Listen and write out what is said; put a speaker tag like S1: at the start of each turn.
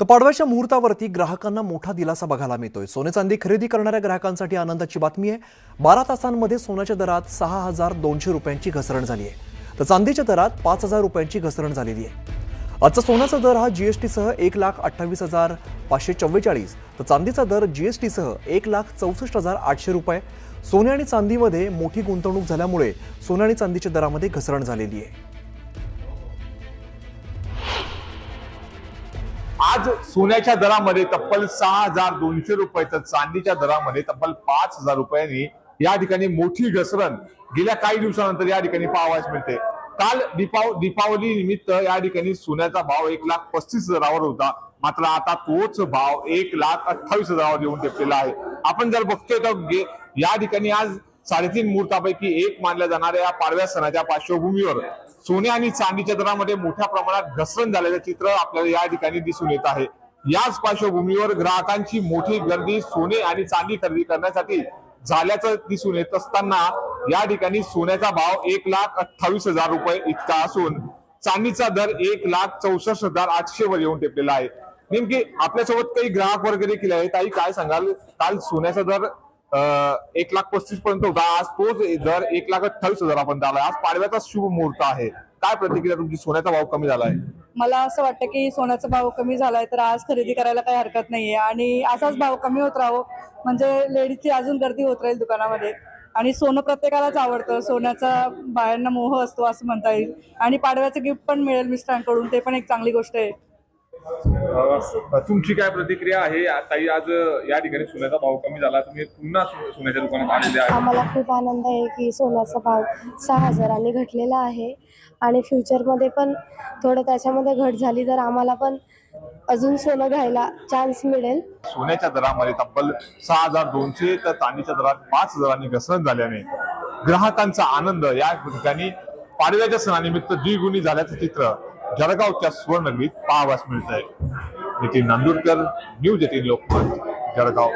S1: तर पाडव्याच्या मुहूर्तावरती ग्राहकांना मोठा दिलासा बघायला मिळतोय. सोने चांदी खरेदी करणाऱ्या ग्राहकांसाठी आनंदाची बातमी आहे. बारा तासांमध्ये सोन्याच्या दरात सहा हजार दोनशे रुपयांची घसरण झाली आहे. तर चांदीच्या दरात पाच हजार रुपयांची घसरण झालेली आहे. आजचा सोन्याचा दर हा जीएसटीसह एक लाख अठ्ठावीस हजार पाचशे चव्वेचाळीस. तर चांदीचा दर जीएसटीसह एक लाख चौसष्ट हजार आठशे रुपये. सोने आणि चांदीमध्ये मोठी गुंतवणूक झाल्यामुळे सोने आणि चांदीच्या दरामध्ये घसरण झालेली आहे.
S2: आज सोन्याच्या दरामध्ये तब्बल सहा हजार दोनशे रुपये तर चांदीच्या दरामध्ये तब्बल पाच हजार रुपयांनी या ठिकाणी मोठी घसरण गेल्या काही दिवसानंतर या ठिकाणी पाहावयास मिळते. काल दीपाव दीपावली निमित्त या ठिकाणी सोन्याचा भाव एक लाख पस्तीस हजारावर होता. मात्र आता तोच भाव एक लाख अठ्ठावीस हजारावर येऊन टेपलेला आहे. आपण जर बघतोय तर या ठिकाणी आज साडेतीन मुहूर्तापैकी एक मानल्या जाणाऱ्या या पाडव्या सणाच्या पार्श्वभूमीवर सोने आणि चांदीच्या दरामध्ये मोठ्या प्रमाणात घसरण झाल्याचं चित्र आपल्याला या ठिकाणी दिसून येत आहे. याच पार्श्वभूमीवर ग्राहकांची मोठी गर्दी सोने आणि चांदी खरेदी करण्यासाठी झाल्याचं दिसून येत असताना या ठिकाणी सोन्याचा भाव एक लाख अठ्ठावीस हजार रुपये इतका असून चांदीचा दर एक लाख चौसष्ट हजार आठशे वर येऊन टेपलेला आहे. नेमकी आपल्यासोबत काही ग्राहक वगैरे केले आहेत ताई काय सांगाल? काल सोन्याचा दर एक लाख पस्तीस पर्यंत होता आज तोच दर एक लाख अठ्ठावीस हजार आपण झाला आज पाडव्याचा शुभ मुहूर्त आहे. काय प्रतिक्रिया तुमची? सोन्याचा भाव कमी झाला आहे
S3: मला असं वाटतं की सोन्याचा भाव कमी झालाय तर आज खरेदी करायला काही हरकत नाहीये. आणि असाच भाव कमी होत राहो. म्हणजे लेडीजची अजून गर्दी होत राहील दुकानामध्ये. आणि सोनं प्रत्येकालाच आवडतं. सोन्याचा बायांना मोह असतो असं म्हणता येईल. आणि पाडव्याचं गिफ्ट पण मिळेल मिस्टरांकडून. ते पण एक चांगली गोष्ट आहे.
S2: तुमची काय प्रतिक्रिया आहे? ताई आज या ठिकाणी सोन्याचा भाव कमी झाला. तुम्ही पुन्हा सोन्याच्या दुकानात आलेले आहे
S4: आम्हाला खूप आनंद आहे की सोन्याचा भाव सहा हजारांनी घटलेला आहे. आणि फ्युचरमध्ये पण थोडं त्याच्यामध्ये घट झाली तर आम्हाला पण अजून सोनं घ्यायला चान्स मिळेल.
S2: सोन्याच्या दरामध्ये तब्बल सहा हजार दोनशे तर चांदीच्या दरात पाच हजारांनी घसरण झाल्याने ग्राहकांचा आनंद या ठिकाणी पाडव्याच्या सणानिमित्त द्विगुणी झाल्याचं चित्र. जळगावच्या सुवर्णगरीत पाहावास मिळत आहे नितीन नांदुरकर न्यूज एटीन लोकमत जळगाव.